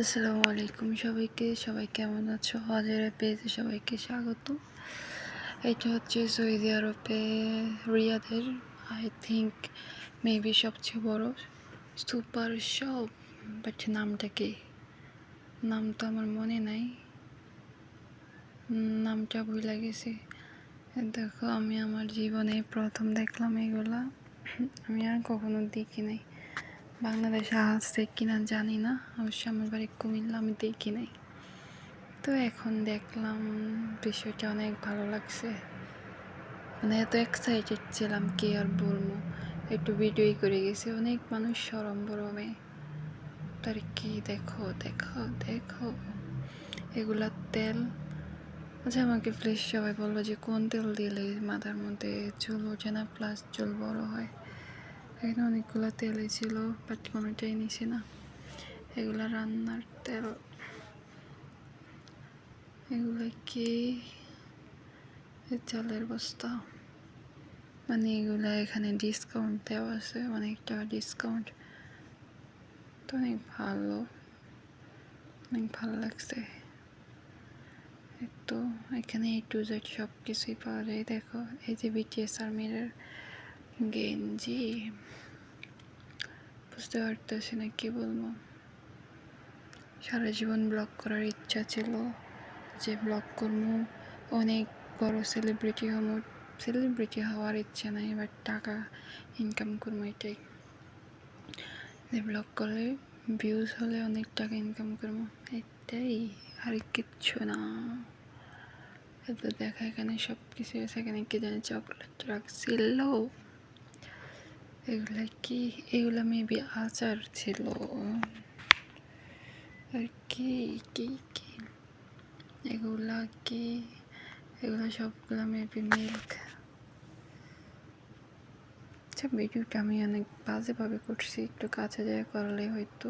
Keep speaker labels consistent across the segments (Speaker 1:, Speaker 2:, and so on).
Speaker 1: আসসালামু আলাইকুম সবাইকে। সবাই কেমন আছো? হাজারে পেয়েছে সবাইকে স্বাগত এটা হচ্ছে সৌদি আরবে রিয়াদের আই থিঙ্ক মেবি সবচেয়ে বড় সুপার শপ। বাট নামটা কি? নাম তো আমার মনে নাই। নামটা ভুলে গেছি। দেখো, আমি আমার জীবনে প্রথম দেখলাম এগুলা। আমি আর কখনো দেখি নাই বাংলাদেশে আসছে কিনা জানি না। অবশ্য আমার বাড়ি কুমিল্লা, আমি দেখি নাই। তো এখন দেখলাম বিষয়টা অনেক ভালো লাগছে। মানে এত এক্সাইটেড ছিলাম কি আর বলব। একটু ভিডিওই করে গেছি, অনেক মানুষ সরম বরমে। তার কি দেখো দেখো দেখো। এগুলা তেল। আচ্ছা আমাকে প্লিজ সবাই বলব যে কোন তেল দিলে মাথার মধ্যে চুল ওঠে না প্লাস চুল বড় হয়? এখানে অনেকগুলো তেলে ছিল বাট কোনোটাই নিছি না। এগুলা রান্নার তেল। এগুলো কি? চালের বস্তা। মানে এগুলা এখানে ডিসকাউন্ট দেওয়া আছে, অনেক টাকা ডিসকাউন্ট তো অনেক ভালো অনেক ভালো লাগছে। তো, এখানে এ টু জেড সব কিছুই পাওয়া যায়। দেখো, এই যে বিটিএস আর্মির গেঞ্জি। বুঝতে পারতেছি না কি বলব। সারা জীবন ব্লগ করার ইচ্ছা ছিল যে ব্লগ করব। অনেক বড় সেলিব্রিটি হব। সেলিব্রিটি হওয়ার ইচ্ছা নাই এবার টাকা ইনকাম করব এটাই। যে ব্লগ করলে ভিউজ হলে অনেক টাকা ইনকাম করব। এটাই আর কিচ্ছু না। এতো দেখা এখানে সব কিছু এখানে কি জানি চকলেট রাখছিল এগুলা কি? এগুলা মেবি আচার ছিল। আর কি কি কি? এগুলা কি? এগুলো সবগুলো মেবি মিল্ক আচ্ছা ভিডিওটা আমি অনেক বাজেভাবে করছি, একটু কাছে যায় করলে হয়তো।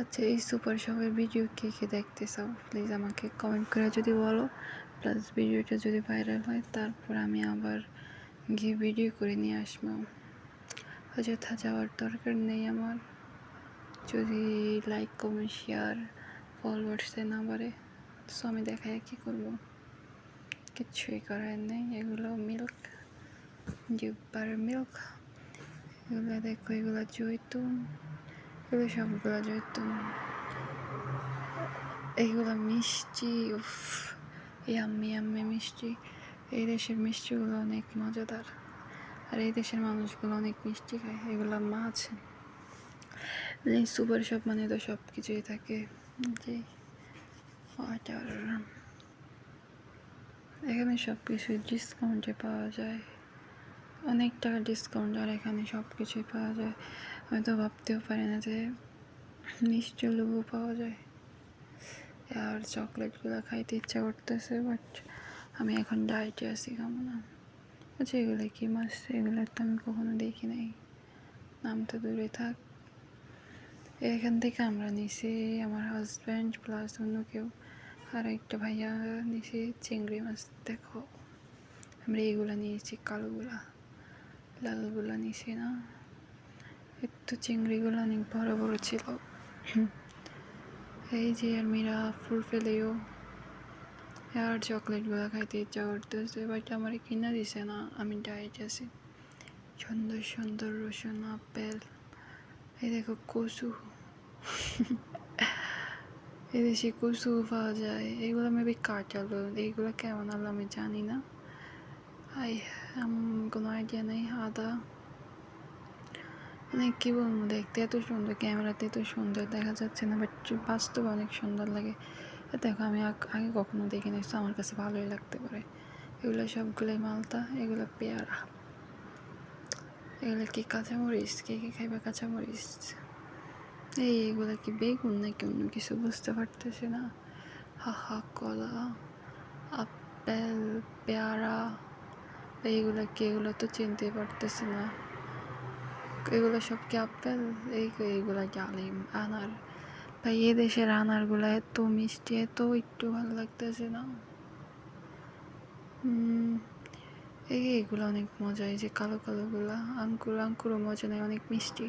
Speaker 1: আচ্ছা এই সুপার শপের ভিডিও কে কে দেখতে চাও প্লিজ আমাকে কমেন্ট করে যদি বলো। প্লাস ভিডিওটা যদি ভাইরাল হয়, তারপর আমি আবার গিয়ে ভিডিও করে নিয়ে আসব। অযথা যাওয়ার দরকার নেই আমার। যদি লাইক কমেন্ট শেয়ার ফলোয়ার্সে না বাড়ে সো আমি দেখায় কী করব? কিচ্ছুই করার নেই। এগুলো মিল্ক জিব্বার মিল্ক এগুলো দেখো, এগুলো জৈতুন, এগুলো সবগুলো জৈতুন। এইগুলো মিষ্টি, উফ ইয়াম্মি ইয়াম্মি মিষ্টি। এই দেশের মিষ্টিগুলো অনেক মজাদার। আর এই দেশের মানুষগুলো অনেক মিষ্টি খায়, এগুলো মাছ এই সুপার শপ মানে তো সব কিছুই থাকে। যে ওয়াটার এখানে সব কিছু ডিসকাউন্টে পাওয়া যায়। অনেক টাকা ডিসকাউন্ট আর এখানে সব কিছুই পাওয়া যায়। হয়তো ভাবতেও পারি না যে মিষ্টি লেবু পাওয়া যায়। আর চকলেটগুলো খাইতে ইচ্ছা করতেছে বাট আমি এখন ডায়েটে আছি খাব না আচ্ছা এগুলো কি মাছ? এগুলো তো আমি কখনো দেখি নাই। নাম তো দূরে থাক। এখান থেকে আমরা নিছি আমার হাজব্যান্ড প্লাস অন্য কেউ। আর একটা ভাইয়া নিছি চিংড়ি মাছ, দেখো। আমরা এইগুলো নিয়েছি, কালোগুলা। লালগুলা নিছি না। একটু চিংড়িগুলো অনেক বড় বড় ছিল। এই যে আর মীরা ফুল ফেলেও। আর চকলেটগুলো খাইতে ইচ্ছা করতেছে বাট আমার কিনা দিছে না আমি ডায়েট আছি সুন্দর সুন্দর রসুন আপেল এই দেখো কচু এদেশে কচু পাওয়া যায় এগুলো মেবি কাটালো এইগুলো কেমন আলো আমি জানি না আই কোনো আইডিয়া নেই আদা মানে কী বলব দেখতে এত সুন্দর ক্যামেরাতে এত সুন্দর দেখা যাচ্ছে না বাট বাস্তবে অনেক সুন্দর লাগে দেখো, আমি আগে কখনো দেখিনি তো আমার কাছে ভালোই লাগতে পারে। এগুলো সবগুলোই মালতা, এগুলো পেয়ারা। এগুলো কি কাঁচামরিচ? কে কে খাইবে কাঁচামরিচ? এই, এগুলো কি বেগুন নাকি অন্য কিছু? বুঝতে পারতেছি না। হাহা, কলা, আপেল, পেয়ারা, এইগুলো কি? এগুলো তো চিনতে পারতেছি না। এগুলো সব কি আপেল? এই, এইগুলো ডালিম আনার। ভাই এ দেশের আনারগুলো এত মিষ্টি, এত একটু ভালো লাগতেছে না। এই এইগুলো অনেক মজা, এই যে কালো কালোগুলা আঙ্কুর আঙ্কুরও মজা নেয় অনেক মিষ্টি।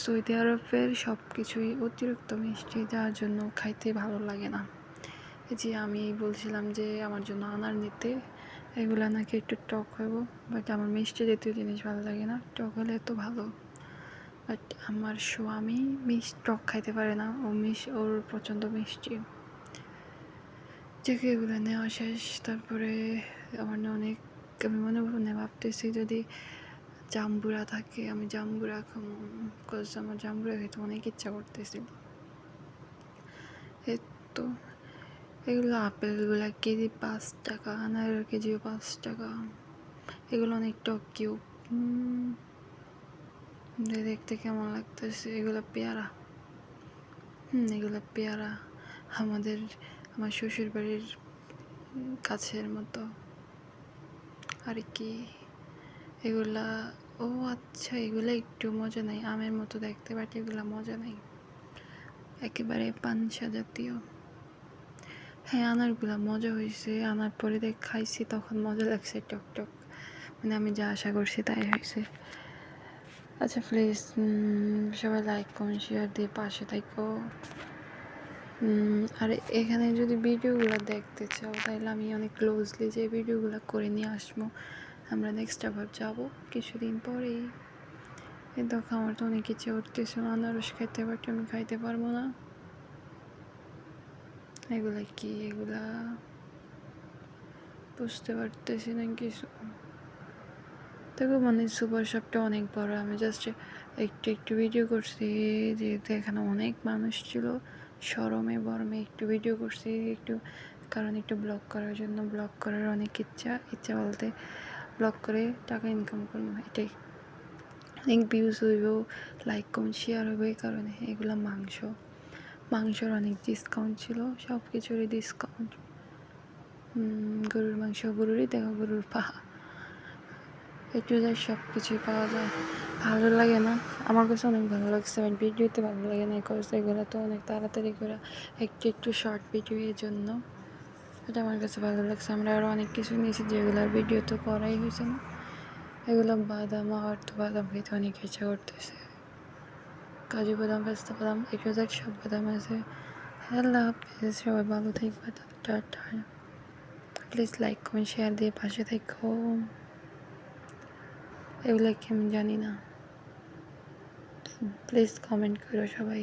Speaker 1: সৌদি আরবের সব কিছুই অতিরিক্ত মিষ্টি, যার জন্য খাইতে ভালো লাগে না। যে আমি বলছিলাম যে আমার জন্য আনার নিতে, এগুলা নাকি একটু টক হইব, বাট আমার মিষ্টি জাতীয় জিনিস ভালো লাগে না, টক হলে তো ভালো। বাট আমার স্বামী মিষ টক খাইতে পারে না। ও মিশ, ওর প্রচণ্ড মিষ্টি। থেকে এগুলো নেওয়া শেষ। তারপরে আমার না অনেক, আমি মনে মনে ভাবতেছি যদি জাম্বুরা থাকে, আমি জাম্বুরা খাব কজ আমার জাম্বুরা খেতে অনেক ইচ্ছা করতেছিল তো। এগুলো আপেলগুলো কেজি পাঁচ টাকা আনারের কেজিও পাঁচ টাকা। এগুলো অনেক টক কিউব দেখতে কেমন লাগতেছে, এগুলো পেয়ারা। হুম, এগুলো পেয়ারা আমাদের, আমার শ্বশুর বাড়ির কাছের মতো। আর কি, এগুলা, ও আচ্ছা এগুলো একটু মজা নাই, আমের মতো দেখতে, বাট এগুলো মজা নাই। একেবারে পানসা জাতীয়। হ্যাঁ আনারগুলা মজা হয়েছে, আনার পরে দেখ খাইছি, তখন মজা লাগছে টক টক মানে আমি যা আশা করছি তাই হয়েছে। আচ্ছা প্লিজ সবাই লাইক কমেন্ট শেয়ার দিয়ে পাশে থাকো। আর এখানে যদি ভিডিওগুলো দেখতে চাও, তাহলে আমি অনেক ক্লোজলি যে ভিডিওগুলো করে নিয়ে আসব। আমরা নেক্সট আবার যাব কিছুদিন পরেই। এই দেখো, আমার তো অনেক কিছু ইচ্ছে উঠতেছিল আনারস খাইতে বাট আমি খাইতে পারব না। এগুলা কি? এগুলা বুঝতে পারতেছি না কিছু। দেখো মানে সুপার শপটা অনেক বড়। আমি জাস্ট একটু একটু ভিডিও করছি যেহেতু এখানে অনেক মানুষ ছিল। সরমে, বরমে একটু ভিডিও করছি একটু। কারণ একটু ব্লগ করার জন্য ব্লগ করার অনেক ইচ্ছা। ইচ্ছা বলতে ব্লগ করে টাকা ইনকাম করব, এটাই। অনেক ভিউজ হইব লাইক কম শেয়ার এই কারণে। এগুলো মাংস। মাংসর অনেক ডিসকাউন্ট ছিল সব কিছুরই ডিসকাউন্ট গরুর মাংস, গরুরই দেখো, গরুর একটু যাই সব কিছুই পাওয়া যায়। ভালো লাগে না। আমার কাছে অনেক ভালো লাগছে। বাট ভিডিওতে ভালো লাগে না। বিকজ এগুলো তো অনেক তাড়াতাড়ি করে একটু একটু শর্ট ভিডিও এর জন্য। এটা আমার কাছে ভালো লাগছে। আমরা আরও অনেক কিছু নিয়েছি যেগুলোর ভিডিও তো করাই হয়েছে না। এগুলো বাদাম আমার তো বাদাম খেতে অনেক ইচ্ছা করতেছে। কাজু বাদাম, পেস্তা বাদাম একটু দেখ সব বাদাম আছে। হ্যালো হাফিজ। সবাই ভালো থাকবে। Tata. Please like comment share দিয়ে পাশে থাকো। এগুলো কি আমি জানি না প্লিজ কমেন্ট করো সবাই